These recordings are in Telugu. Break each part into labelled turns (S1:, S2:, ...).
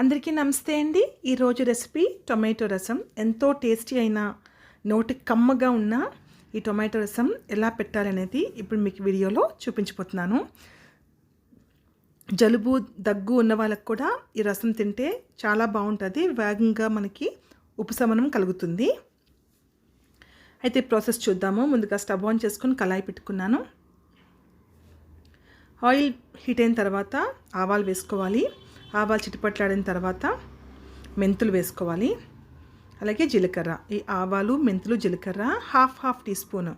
S1: అందరికీ నమస్తే అండి. ఈరోజు రెసిపీ టొమాటో రసం. ఎంతో టేస్టీ అయిన నోటి కమ్మగా ఉన్న ఈ టొమాటో రసం ఎలా పెట్టాలనేది ఇప్పుడు మీకు వీడియోలో చూపించిపోతున్నాను జలుబు దగ్గు ఉన్న వాళ్ళకు కూడా ఈ రసం తింటే చాలా బాగుంటుంది. వేగంగా మనకి ఉపశమనం కలుగుతుంది. అయితే ప్రాసెస్ చూద్దాము. ముందుగా స్టవ్ ఆన్ చేసుకొని కళాయి పెట్టుకున్నాను. ఆయిల్ హీట్ అయిన తర్వాత ఆవాలు వేసుకోవాలి. ఆవాలు చిటిపట్లాడిన తర్వాత మెంతులు వేసుకోవాలి. అలాగే జీలకర్ర. ఈ ఆవాలు మెంతులు జీలకర్ర half half teaspoon.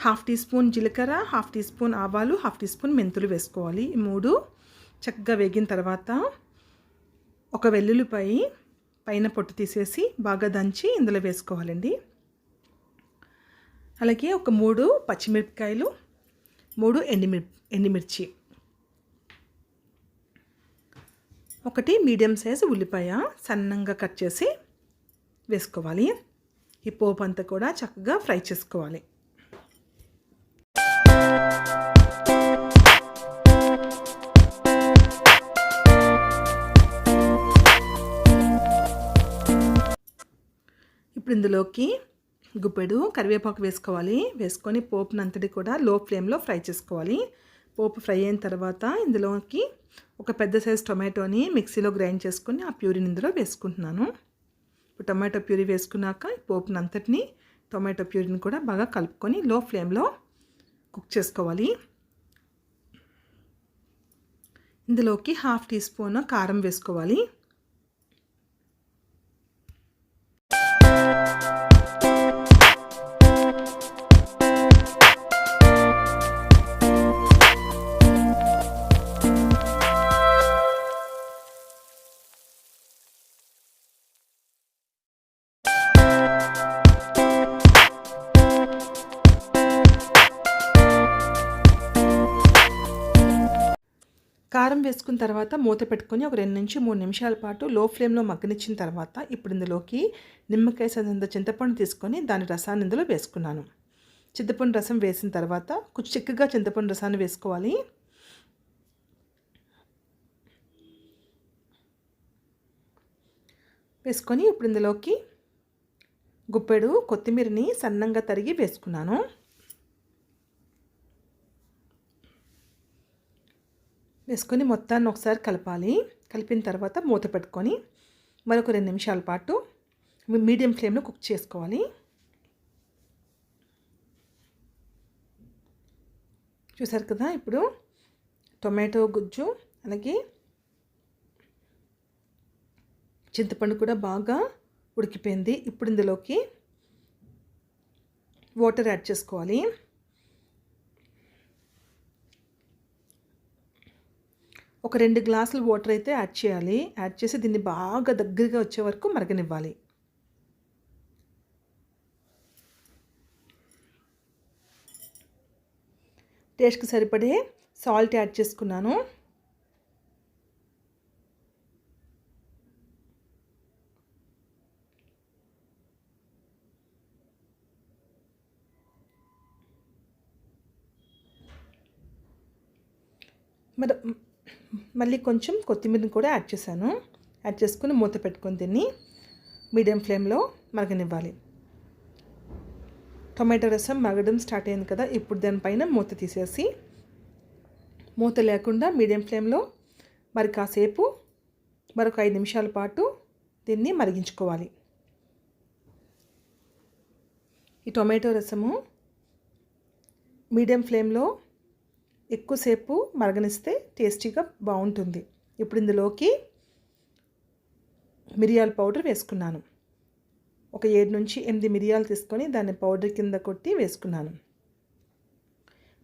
S1: Half teaspoon జీలకర్ర హాఫ్ టీ స్పూన్ ఆవాలు హాఫ్ టీ స్పూన్ మెంతులు వేసుకోవాలి. ఈ మూడు చక్కగా వేగిన తర్వాత ఒక వెల్లుల్లిపై పైన పొట్టు తీసేసి బాగా దంచి ఇందులో వేసుకోవాలండి. అలాగే ఒక మూడు పచ్చిమిరపకాయలు మూడు ఎండిమిర్ ఎండిమిర్చి. ఒకటి మీడియం సైజు ఉల్లిపాయ సన్నంగా కట్ చేసి వేసుకోవాలి. ఈ పోపు అంతా కూడా చక్కగా ఫ్రై చేసుకోవాలి. ఇప్పుడు ఇందులోకి గుప్పెడు కరివేపాకు వేసుకోవాలి. వేసుకొని పోపునంతటి కూడా లో ఫ్లేమ్లో ఫ్రై చేసుకోవాలి. పోపు ఫ్రై అయిన తర్వాత ఇందులోకి ఒక పెద్ద సైజ్ టొమాటోని మిక్సీలో గ్రైండ్ చేసుకుని ఆ ప్యూరీని ఇందులో వేసుకుంటున్నాను. ఇప్పుడు టొమాటో ప్యూరీ వేసుకున్నాక పోపుని అంతటిని టొమాటో ప్యూరీని కూడా బాగా కలుపుకొని లో ఫ్లేమ్లో కుక్ చేసుకోవాలి. ఇందులోకి హాఫ్ టీ స్పూన్ కారం వేసుకోవాలి. కారం వేసుకున్న తర్వాత మూత పెట్టుకొని ఒక రెండు నుంచి మూడు నిమిషాల పాటు లో ఫ్లేమ్లో మగ్గనిచ్చిన తర్వాత ఇప్పుడు ఇందులోకి నిమ్మకాయ సదంత చింతపండు తీసుకొని దాని రసాన్ని ఇందులో వేసుకున్నాను. చింతపండు రసం వేసిన తర్వాత కొంచెం చిక్కగా చింతపండు రసాన్ని వేసుకోవాలి. వేసుకొని ఇప్పుడు ఇందులోకి గుప్పెడు కొత్తిమీరని సన్నంగా తరిగి వేసుకున్నాను. వేసుకొని మొత్తాన్ని ఒకసారి కలపాలి. కలిపిన తర్వాత మూత పెట్టుకొని మరొక రెండు నిమిషాల పాటు మీడియం ఫ్లేమ్లో కుక్ చేసుకోవాలి. చూసారు కదా ఇప్పుడు టొమాటో గుజ్జు అలాగే చింతపండు కూడా బాగా ఉడికిపోయింది. ఇప్పుడు ఇందులోకి వాటర్ యాడ్ చేసుకోవాలి. ఒక రెండు గ్లాసులు వాటర్ అయితే యాడ్ చేయాలి. యాడ్ చేసి దీన్ని బాగా దగ్గరగా వచ్చే వరకు మరగనివ్వాలి. టేస్ట్కి సరిపడే సాల్ట్ యాడ్ చేసుకున్నాను. మరి మళ్ళీ కొంచెం కొత్తిమీరని కూడా యాడ్ చేశాను. యాడ్ చేసుకుని మూత పెట్టుకొని తిని మీడియం ఫ్లేమ్లో మరగనివ్వాలి. టొమాటో రసం మరగడం స్టార్ట్ అయింది కదా ఇప్పుడు దానిపైన మూత తీసేసి మూత లేకుండా మీడియం ఫ్లేమ్లో మరి కాసేపు మరొక ఐదు నిమిషాల పాటు దీన్ని మరిగించుకోవాలి. ఈ టొమాటో రసము మీడియం ఫ్లేమ్లో ఎక్కువసేపు మరగనిస్తే టేస్టీగా బాగుంటుంది. ఇప్పుడు ఇందులోకి మిరియాల పౌడర్ వేసుకున్నాను. ఒక ఏడు నుంచి ఎనిమిది మిరియాలు తీసుకొని దాన్ని పౌడర్ కింద కొట్టి వేసుకున్నాను.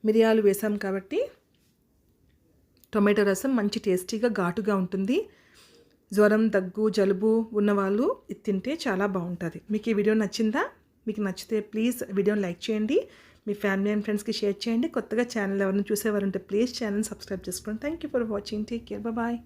S1: మిరియాలు వేసాం కాబట్టి టొమాటో రసం మంచి టేస్టీగా ఘాటుగా ఉంటుంది. జ్వరం దగ్గు జలుబు ఉన్నవాళ్ళు ఇది తింటే చాలా బాగుంటుంది. మీకు ఈ వీడియో నచ్చిందా? మీకు నచ్చితే ప్లీజ్ వీడియోని లైక్ చేయండి. మీ ఫ్యామిలీ అండ్ ఫ్రెండ్స్కి షేర్ చేయండి. కొత్తగా ఛానల్ ఎవరైనా చూసేవారు ఉంటే ప్లీజ్ ఛానల్ సబ్స్క్రైబ్ చేసుకోండి. Thank you for watching take care bye